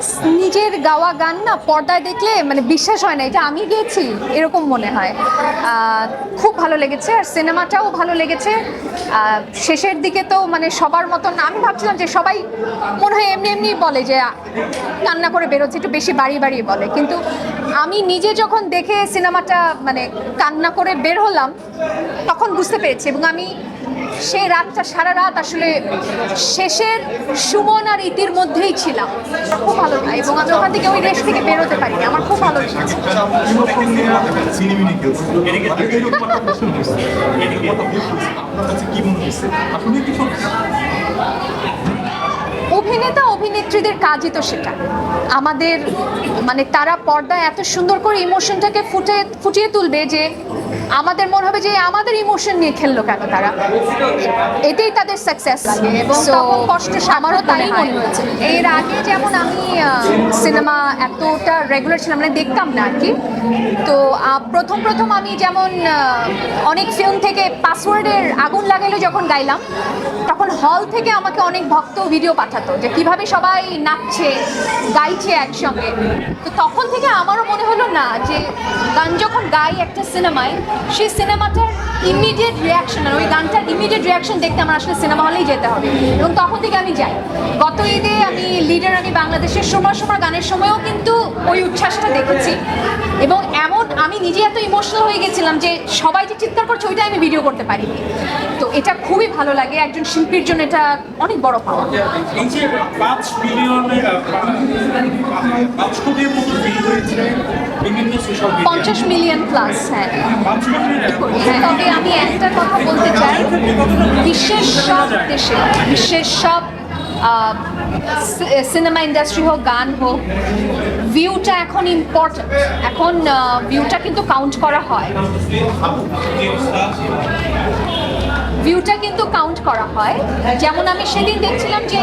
guys. নিজের গাওয়া গান না পর্দায় দেখলে মানে বিশ্বাস হয় না, এটা আমি গেয়েছি, এরকম মনে হয়। খুব ভালো লেগেছে, আর সিনেমাটাও ভালো লেগেছে। শেষের দিকে তো মানে সবার মতন, আমি ভাবছিলাম যে সবাই মনে হয় এমনি এমনি বলে যে কান্না করে বেরোচ্ছে, একটু বেশি বাড়িয়ে বাড়িয়ে বলে। কিন্তু আমি নিজে যখন দেখে সিনেমাটা মানে কান্না করে বের হলাম, তখন বুঝতে পেরেছি, এবং আমি সেই রাতটা, সারা রাত আসলে শেষের সুমন আর ইতির মধ্যেই ছিলাম। খুব ভালো এবং আমি ওখান থেকে ওই রেস থেকে বেরোতে পারিনি। আমার খুব ভালো লেগেছে। অভিনেতা, অভিনেত্রীদের কাজই তো সেটা। আমাদের মানে তারা পর্দায় এত সুন্দর করে ইমোশনটাকে ফুটে, ফুটিয়ে তুলবে যে আমাদের মনে হবে যে আমাদের ইমোশন নিয়ে খেললো কেন তারা? এতেই তাদের সাকসেস লাগে এবং তখন কষ্ট আমারও তাই মনে হয়েছে। এর আগে যেমন আমি সিনেমা এতটা রেগুলার ছিলাম মানে দেখতাম না আর কি। তো প্রথম প্রথম আমি যেমন অনেক ফিল্ম থেকে পাসওয়ার্ডের আগুন লাগাইলো যখন গাইলাম তখন হল থেকে আমাকে অনেক ভক্ত ভিডিও পাঠাতো যে কীভাবে সবাই নাচছে গাইছে একসঙ্গে। তো তখন থেকে আমারও মনে হলো না যে গান যখন গাই একটা সিনেমায় সেই সিনেমাটার ইমিডিয়েট রিয়াকশন আর ওই গানটার ইমিডিয়েট রিয়াকশন দেখতে আমার আসলে সিনেমা হলেই যেতে হবে। এবং তখন থেকে আমি যাই। গত ঈদে আমি লিডার আমি বাংলাদেশের সময় সময় গানের সময়ও কিন্তু ওই উচ্ছ্বাসটা দেখেছি। এবং এমন আমি নিজে এত ইমোশনাল হয়ে গেছিলাম যে সবাই যে চিৎকার করছে ওইটা আমি ভিডিও করতে পারিনি। তো এটা খুবই ভালো লাগে, একজন শিল্পীর জন্য এটা অনেক বড় পাওয়া। এই যে কোটির মতো বিভিন্ন সোশ্যাল পঞ্চাশ মিলিয়ন প্লাস হ্যাঁ। হ্যাঁ, তবে আমি একটা কথা বলতে চাই। বিশ্বের সব দেশে বিশ্বের সব সিনেমা ইন্ডাস্ট্রি হোক গান হোক ভিউটা এখন ইম্পর্ট্যান্ট এখন ভিউটা কিন্তু কাউন্ট করা হয়। ভিউটা কিন্তু কাউন্ট করা হয়। যেমন আমি সেদিন দেখছিলাম যে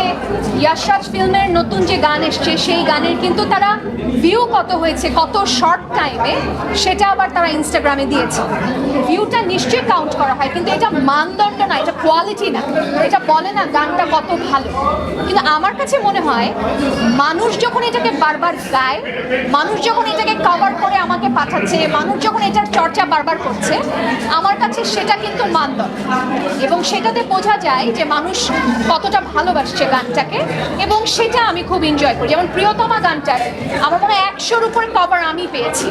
ইয়াশরাজ ফিল্মের নতুন যে গান এসছে, সেই গানের কিন্তু তারা ভিউ কত হয়েছে, কত শর্ট টাইমে সেটা আবার তারা ইনস্টাগ্রামে দিয়েছে। ভিউটা নিশ্চয়ই কাউন্ট করা হয়, কিন্তু এটা মানদণ্ড না, এটা কোয়ালিটি না। এটা বলে না গানটা কত ভালো। কিন্তু আমার কাছে মনে হয়, মানুষ যখন এটাকে বারবার গায়, মানুষ যখন এটাকে কভার করে পাঠাচ্ছে, মানুষ যখন এটার চর্চা বারবার করছে, আমার কাছে সেটা কিন্তু মানদণ্ড। এবং সেটাতে বোঝা যায় যে মানুষ কতটা ভালোবাসছে গানটাকে, এবং সেটা আমি খুব এনজয় করি। যেমন প্রিয়তমা গানটার, আমার মনে হয় একশোর উপরে কভার আমি পেয়েছি।